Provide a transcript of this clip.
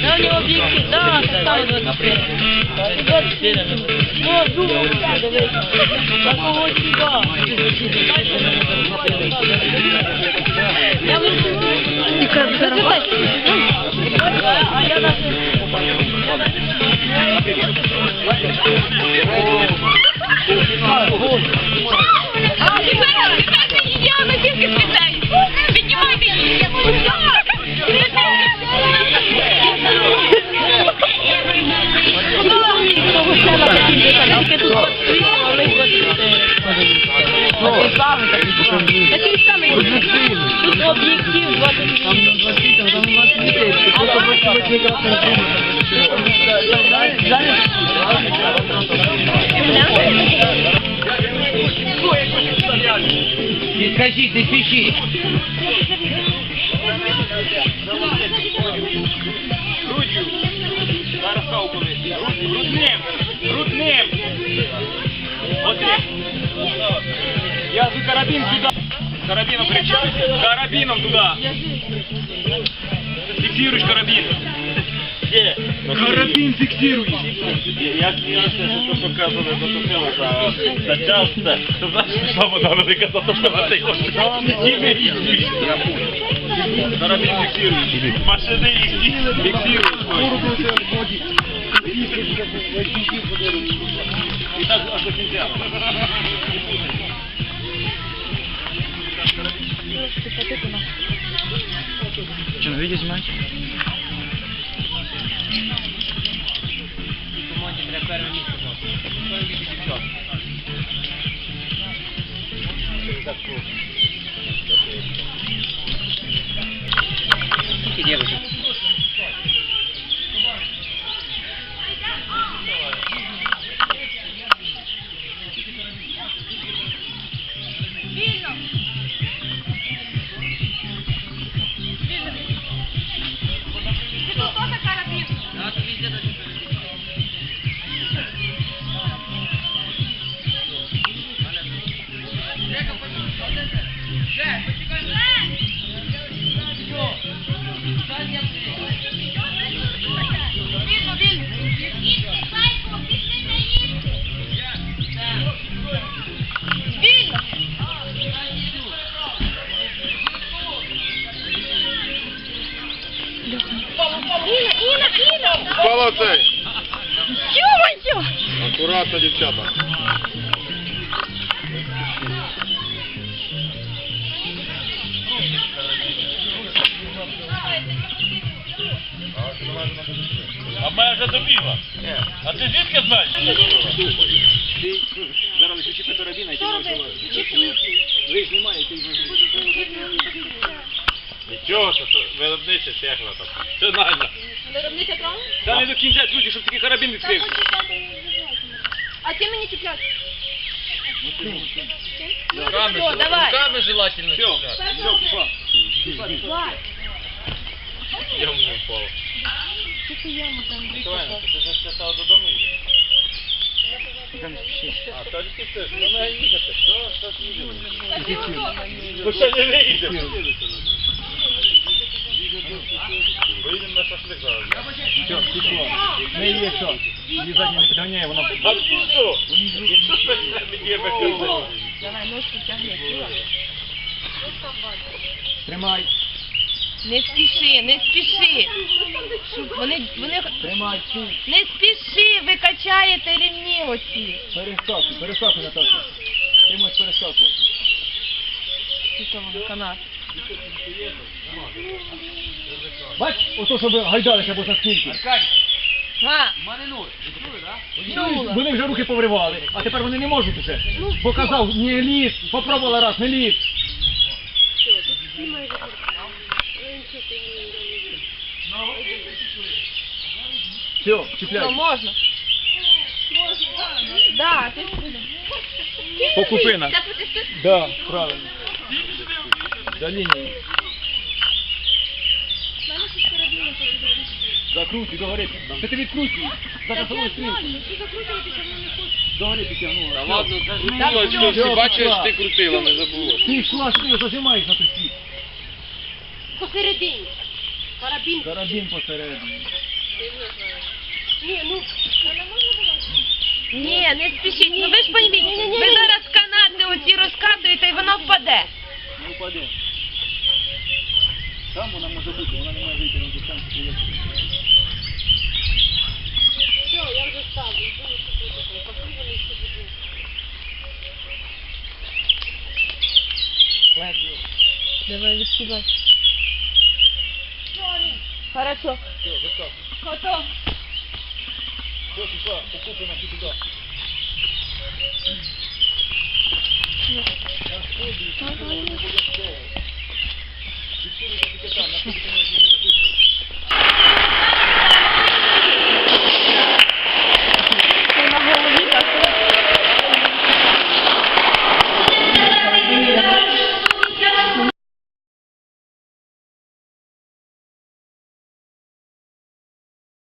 Да, у него объектив, да, ставил 25. 24. Ну, думаю, да, давай. Такого сюда. Высылаю. И Скажіть, не спішіть. Грудью. Зараз кавку Груд, грудним. Грудним. Вот так. Я за карабин туда. Карабином кричать. Карабином туда. Фиксируешь карабин. Где? Карабин фиксируй. Як я це що показано, затопило за, за час, це, то знаєш, пішла вода велика затопила, ти хочеш. Карабин фиксируй. Машини їх Фиксируй. И так аж до кінця. Чи не видиш матч? aqui, ó. Que devo, Não, tu me dizendo assim. Акуратно, дівчата. А моя вже добігла. А ти звідки знаєш? Ти зараз включити карабин, а ти Ви знімаєте і Нічого, що то виробниче там. Все нормально. Виробниця правильно? Та не до кінця, друзі, щоб такий карабін відкрився. А ти мені чіпляти? Давай. Руками желательно. Все, все, пішла. Пішла, пішла. Я не впав. Правильно, ти ж ще став додому йде. А, то ж ти теж, ну не їхати. Що, що ж їдемо? Ну ще не вийде. Поїдемо на шашлик зараз. Все, пішло. Не є що. Її задні не підганяє, воно... А ти що? Ніхто ж мені є без Тримай, Не спіши, не спіши. Вони, вони, тримай, не спіши, ви качаєте ремні оці. Перескакуй, перескакуй, Наташа. Ти можеш перескакувати. Що воно, канат. Бач, ото щоб гайдалися або за скільки. Га, Вони вже руки повривали, а тепер вони не можуть уже. Показав, не ліз, попробувала раз, не ліз. Все, чіпляй. ну можна. Да, ти от і. Да, правильно. До лінії. Закручуй, догори. Це ти відкручуй. За часовою стрілкою. Догори підтягнула. Та ладно, всі бачиш, ти крутила, не забула. Ти йшла сюди, зажимаєш на світ. Посередині. Карабін. Карабін посередині. Ні, ну. Ні, не спішіть. Ну ви ж пойміть, ви зараз канати оці розкатуєте і воно впаде. Не впаде. Там вона може бути, вона не може вийти на дистанцію. Все, я вже ставлю. Давай відсюди. Хорошо. Все, готов. Готов. Все, пішла, покупана, ти туди.